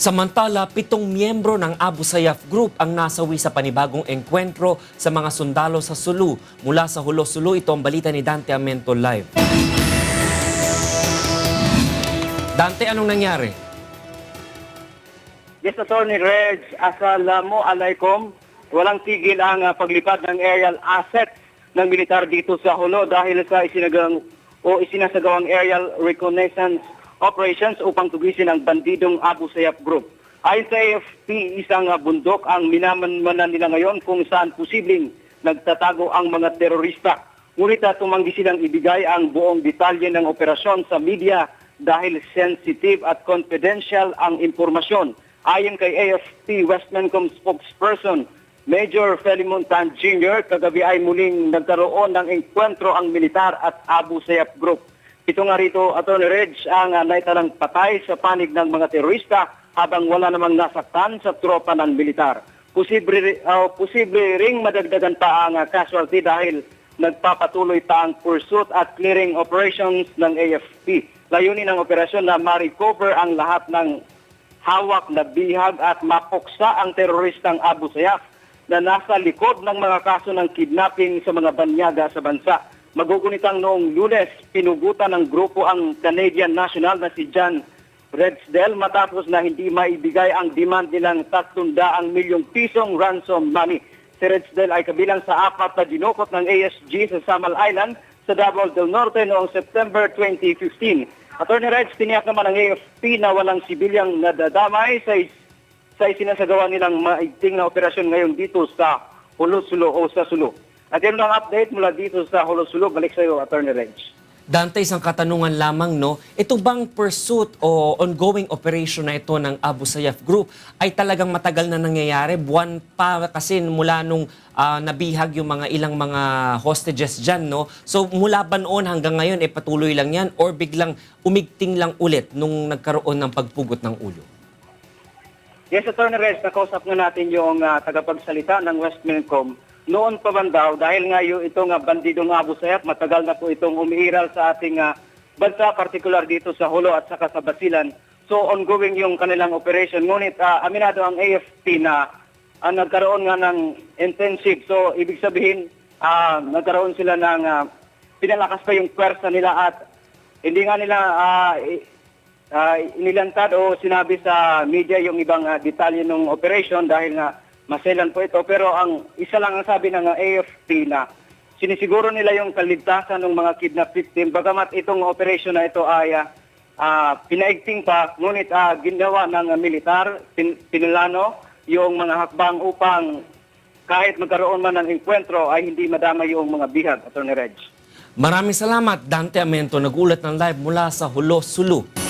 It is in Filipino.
Samantala, pitong miyembro ng Abu Sayyaf Group ang nasawi sa panibagong engkwentro sa mga sundalo sa Sulu. Mula sa Hulo Sulu, ito ang balita ni Dante Amento Live. Dante, anong nangyari? Yes, Attorney Reg, Assalamu alaikum. Walang tigil ang ah, paglipad ng aerial assets ng militar dito sa Hulo dahil sa isinagang o isinasagawang aerial reconnaissance operations upang tugisin ang bandidong Abu Sayyaf Group. Ayon sa AFP, isang ah, bundok ang minamanmanan nila ngayon kung saan posibleng nagtatago ang mga terorista. Ngunit ah, tumanggi silang ibigay ang buong detalye ng operasyon sa media dahil sensitive at confidential ang impormasyon. Ayon kay AFP Westmancom spokesperson Major Felimon Tan Jr., kagabi ay muling nagkaroon ng enkwentro ang militar at Abu Sayyaf Group. Ito nga rito, Atty. Reg, ang uh, naitalang patay sa panig ng mga terorista habang wala namang nasaktan sa tropa ng militar. Posible, uh, posible ring madagdagan pa ang uh, casualty dahil nagpapatuloy pa ang pursuit at clearing operations ng AFP. Layunin ng operasyon na ma-recover ang lahat ng hawak na bihag at mapuksa ang teroristang Abu Sayyaf na nasa likod ng mga kaso ng kidnapping sa mga banyaga sa bansa. Magugunitang noong lunes, pinugutan ng grupo ang Canadian National na si John Redsdale matapos na hindi maibigay ang demand nilang 300 milyong pisong ransom money. Si Redsdale ay kabilang sa apat na dinukot ng ASG sa Samal Island sa Davao del Norte noong September 2015. Attorney Reds, tiniyak naman ng AFP na walang sibilyang nadadamay sa sa isinasagawa nilang maigting na operasyon ngayon dito sa Hulusulo o sa Sulo. At yun ang update mula dito sa Hulusulo. Balik sa iyo, Attorney Reg. Dante, isang katanungan lamang, no? Ito bang pursuit o ongoing operation na ito ng Abu Sayyaf Group ay talagang matagal na nangyayari? Buwan pa kasi mula nung ah, nabihag yung mga ilang mga hostages dyan, no? So mula ba noon hanggang ngayon, eh patuloy lang yan or biglang umigting lang ulit nung nagkaroon ng pagpugot ng ulo? Yes, Attorney Reg, nakausap nga natin yung ah, tagapagsalita ng Westmincom. Noon pa man daw, dahil nga yung itong uh, bandidong Abu Sayyaf, matagal na po itong umiiral sa ating ah, bansa, partikular dito sa Hulo at saka sa Basilan. So ongoing yung kanilang operation. Ngunit ah, aminado ang AFP na ah, nagkaroon nga ng intensive. So ibig sabihin, ah, nagkaroon sila ng ah, pinalakas pa yung pwersa nila at hindi nga nila i- ah, inilantad o sinabi sa media yung ibang ah, detalye ng operation dahil nga maselan po ito. Pero ang isa lang ang sabi ng AFP na sinisiguro nila yung kaligtasan ng mga kidnap victim. Bagamat itong operation na ito ay ah, pinaigting pa, ngunit ah, ginawa ng militar, pin, pinulano yung mga hakbang upang kahit magkaroon man ng enkwentro ay hindi madama yung mga bihag, Atty. Reg. Maraming salamat, Dante Amento, nagulat ng live mula sa Hulo, Sulu.